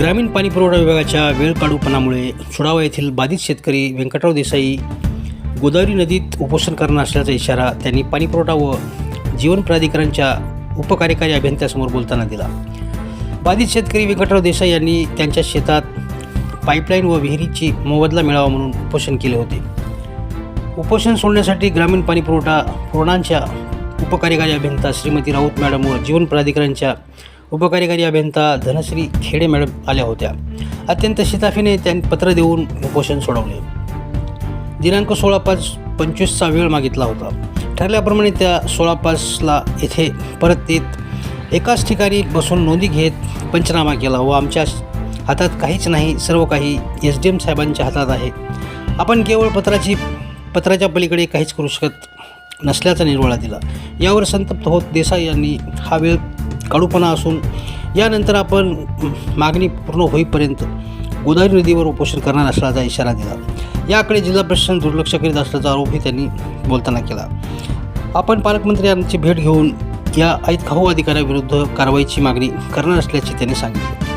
ग्रामीण पाणीपुरवठा विभागाच्या वेळकाढूपणामुळे सुडावा येथील बाधित शेतकरी व्यंकटराव देसाई गोदावरी नदीत उपोषण करणार असल्याचा इशारा त्यांनी पाणीपुरवठा व जीवन प्राधिकरणच्या उपकार्यकारी अभियंत्यासमोर बोलताना दिला. बाधित शेतकरी व्यंकटराव देसाई यांनी त्यांच्या शेतात पाईपलाईन व विहिरीची मोबदला मिळावा म्हणून उपोषण केले होते. उपोषण सोडण्यासाठी ग्रामीण पाणीपुरवठा पूर्णांच्या उपकार्यकारी अभियंता श्रीमती राऊत मॅडम व जीवन प्राधिकरणच्या उपकार्यकारी अभियंता धनश्री खेडे मॅडम आल्या होत्या. अत्यंत शिताफीने त्यांनी पत्र देऊन उपोषण सोडवले. दिनांक सोळा पाच पंचवीसचा वेळ मागितला होता. ठरल्याप्रमाणे त्या सोळा पाचला येथे परत येत एकाच ठिकाणी बसून नोंदी घेत पंचनामा केला व आमच्या हातात काहीच नाही सर्व काही एस डी एम साहेबांच्या हातात आहे. आपण केवळ पत्राची पत्राच्या पलीकडे काहीच करू शकत नसल्याचा निर्वाळा दिला. यावर संतप्त होत देसाई यांनी हा वेळ कडूपणा असून यानंतर आपण मागणी पूर्ण होईपर्यंत गोदावरी नदीवर उपोषण करणार असल्याचा इशारा दिला. याकडे जिल्हा प्रशासन दुर्लक्ष करीत असल्याचा आरोपही त्यांनी बोलताना केला. आपण पालकमंत्री यांची भेट घेऊन या ऐतखाऊ अधिकाऱ्याविरुद्ध कारवाईची मागणी करणार असल्याचे त्यांनी सांगितले.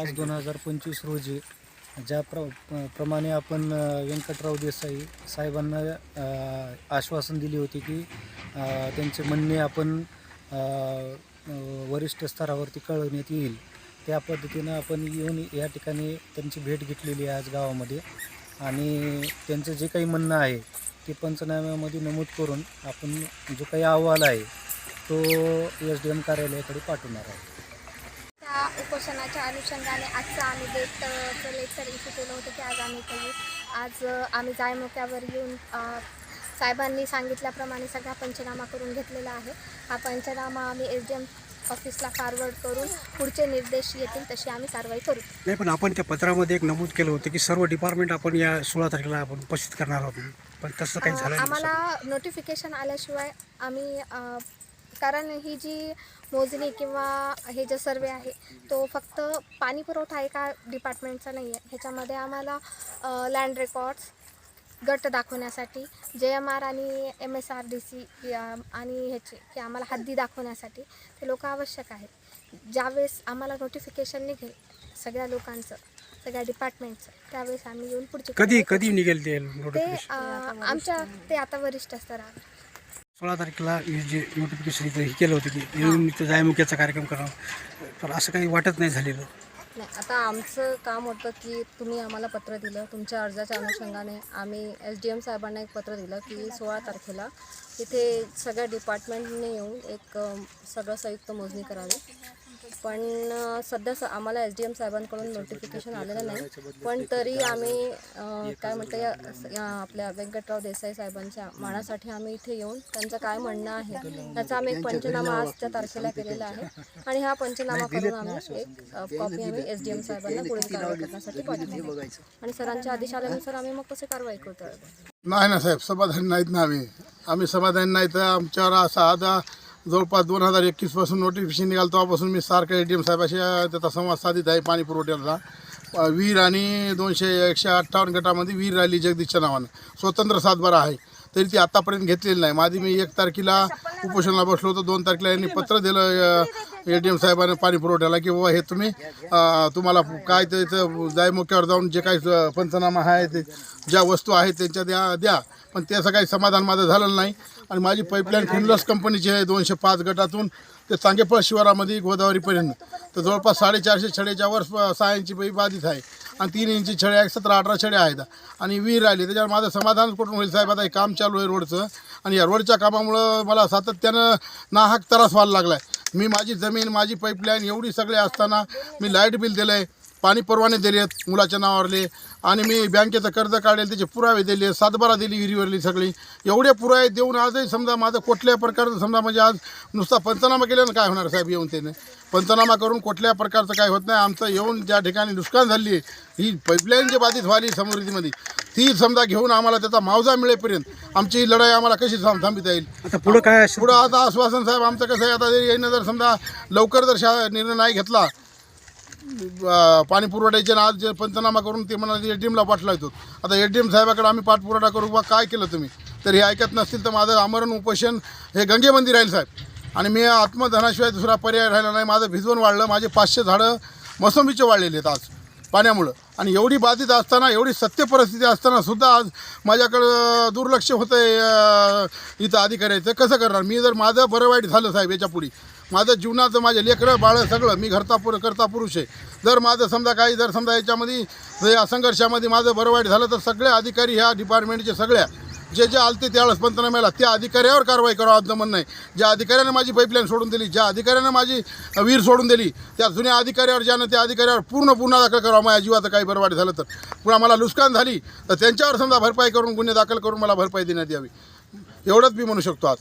पाच दोन हजार पंचवीस रोजी ज्या प्र प्रमाणे आपण व्यंकटराव देसाई साहेबांना आश्वासन दिले होते की त्यांचे म्हणणे आपण वरिष्ठ स्तरावरती कळवण्यात येईल. त्या पद्धतीनं आपण येऊन या ठिकाणी त्यांची भेट घेतलेली आहे आज गावामध्ये. आणि त्यांचं जे काही म्हणणं आहे ते पंचनाम्यामध्ये नमूद करून आपण जो काही अहवाल आहे तो एस डी एम कार्यालयाकडे पाठवणार आहे उपोषणाच्या अनुषंगाने आजचं आम्ही डेटचं लेक्चर इश्यू केलं होतं की आज आम्ही करू आज आम्ही जायमुक्यावर येऊन साहेबांनी सांगितल्याप्रमाणे सगळा पंचनामा करून घेतलेला आहे. हा पंचनामा आम्ही एस डी एम ऑफिसला फॉरवर्ड करून पुढचे निर्देश येतील तशी आम्ही कारवाई करू. नाही पण आपण त्या पत्रामध्ये एक नमूद केलं होतं की सर्व डिपार्टमेंट आपण या सोळा तारखेला आपण उपस्थित करणार आहोत. पण तसं काही झालं नाही. आम्हाला नोटिफिकेशन आल्याशिवाय आम्ही कारण ही जी मोजणी किंवा हे जे सर्वे आहे तो फक्त पाणी पुरवठा एका डिपार्टमेंटचा नाही आहे ह्याच्यामध्ये आम्हाला लँड रेकॉर्ड्स गट दाखवण्यासाठी जे एम आर आणि M S R D C आणि ह्याचे की आम्हाला हद्दी दाखवण्यासाठी ते लोक आवश्यक आहेत. ज्यावेळेस आम्हाला नोटिफिकेशन निघेल सगळ्या लोकांचं सगळ्या डिपार्टमेंटचं त्यावेळेस आम्ही येऊन पुढची कधी. कधी निघेल ते आमच्या ते आता वरिष्ठ स्तरावर. सोळा तारखेला जे नोटिफिकेशन इथं हे केलं होतं की येऊन इथं जायमुख्याचा कार्यक्रम करावा. पण असं काही वाटत नाही झालेलं. नाही आता आमचं काम होतं की तुम्ही आम्हाला पत्र दिलं. तुमच्या अर्जाच्या अनुषंगाने आम्ही एस डी एम साहेबांना एक पत्र दिलं की सोळा तारखेला तिथे सगळ्या डिपार्टमेंटने येऊन एक सगळं संयुक्त मोजणी करावी. पण सध्या स आम्हाला एस डी एम साहेबांकडून नोटिफिकेशन आलेलं नाही. पण तरी आम्ही काय म्हणतं या या आपल्या व्यंकटराव देसाई साहेबांच्या मानासाठी आम्ही इथे येऊन त्यांचं काय म्हणणं आहे त्याचा आम्ही एक पंचनामा आजच्या तारखेला केलेला आहे. आणि हा पंचनामा करून आम्ही एक कॉपी आम्ही एस डी एम साहेबांना पुढील कारवाई करण्यासाठी पाठवतो आणि सरांच्या आदेश आल्यानुसार आम्ही मग तसे कारवाई करतो नाही ना साहेब समाधानी नाहीत ना आम्ही. आम्ही समाधानी नाही तर आमच्यावर असं आता जवळपास दोन हजार एकवीसपासून नोटिफिकेशन निघालं तेव्हापासून मी सारखं ए डी एम साहेबाशी त्याचा संवाद साधित आहे पाणी पुरवठ्याचा. वीर आणि दोनशे एकशे अठ्ठावन्न गटामध्ये वीर राहिली जगदीशच्या नावानं. स्वतंत्र सातबारा आहे. तरी ती आतापर्यंत घेतलेली नाही. माझी मी एक तारखेला उपोषणाला बसलो होतो. दोन तारखेला यांनी पत्र दिलं ए डी एम साहेबांना पाणी पुरवठ्याला की बाबा हे तुम्ही तुम्हाला काय ते जाय जायमुख्यावर जाऊन जे काही पंचनामा आहे ते ज्या वस्तू आहेत त्यांच्या द्या द्या. पण त्याचं काही समाधान माझं झालेलं नाही. आणि माझी पाईपलाईन फिनलॉस कंपनीची आहे दोनशे पाच गटातून. ते चांगेपळ शिवारामध्ये गोदावरीपर्यंत. तर जवळपास साडेचारशे छड्याच्या वर सहा इंची पाईप बाधित आहे. आणि तीन इंची छड्या एक सतरा अठरा छड्या आहेत. आणि विहीर राहिली. त्याच्यावर माझं समाधान कुठून होईल साहेब? आता हे काम चालू आहे रोडचं. आणि या रोडच्या कामामुळं मला सातत्यानं नाहक त्रास व्हायला लागला आहे मी माझी जमीन माझी पाईपलाईन एवढी सगळे असताना मी लाइट बिल दिलं आहे पाणी परवाने दिले आहेत मुलाच्या नावावरले. आणि मी बँकेचं कर्ज काढेल त्याचे पुरावे दिले सातबारा दिली विहिरीवरली सगळी. एवढे पुरावे देऊन आजही समजा माझं कुठल्या प्रकारचं समजा म्हणजे आज नुसता पंचनामा केल्यानं काय होणार साहेब येऊन त्याने? पंचनामा करून कुठल्या प्रकारचं काय होत नाही. आमचं येऊन ज्या ठिकाणी नुकसान झाली आहे ही पाईपलाईन जी बाधित व्हाली समृद्धीमध्ये ती समजा घेऊन आम्हाला त्याचा मावजा मिळेपर्यंत आमची ही लढाई आम्हाला कशी थांब थांबविता येईल? आता पुढं काय पुढं आता आश्वासन साहेब आमचं कसं आहे आता येईनं जर समजा लवकर जर शा निर्णय नाही घेतला पाणी पुरवठ्याचे आज जे पंचनामा करून ते म्हणाले ए डी एमला पाठवायचो आता ए डी एम साहेबाकडे आम्ही पाठपुरवठा करू बा काय केलं तुम्ही? तर हे ऐकत नसतील तर माझं आमरण उपोषण हे गंगेबंदी राहील साहेब. आणि मी आत्मधनाशिवाय दुसरा पर्याय राहिला नाही. माझं भिजवण वाढलं. माझे पाचशे झाडं मोसंबीचे वाढलेले आहेत आज पाण्यामुळं. आणि एवढी बाधित असताना एवढी सत्य परिस्थिती असताना सुद्धा आज माझ्याकडं दुर्लक्ष होतं आहे इथं अधिकाऱ्याचं. कसं करणार? मी जर माझं बरं वाईट झालं साहेब याच्यापुढे माझं जीवनाचं माझे लेकरं बाळं सगळं मी घरता पुर करता पुरुष आहे. जर माझं समजा काही जर समजा याच्यामध्ये या संघर्षामध्ये माझं बरं वाईट झालं तर सगळे अधिकारी ह्या डिपार्टमेंटचे सगळ्या जे जे आलते त्यावेळेस पंचनाम्याला त्या अधिकाऱ्यावर कारवाई करावं आमचं म्हणणं आहे. ज्या अधिकाऱ्यानं माझी पाईपलाईन सोडून दिली ज्या अधिकाऱ्यानं माझी वीर सोडून दिली त्या जुन्या अधिकाऱ्यावर ज्यानं त्या अधिकाऱ्यावर पूर्ण गुन्हा दाखल करावा माझ्या जीवाचं काही बरवाट झालं तर. पुन्हा मला नुकसान झाली तर त्यांच्यावर समजा भरपाई करून गुन्हे दाखल करून मला भरपाई देण्यात यावी. एवढंच मी म्हणू शकतो आज.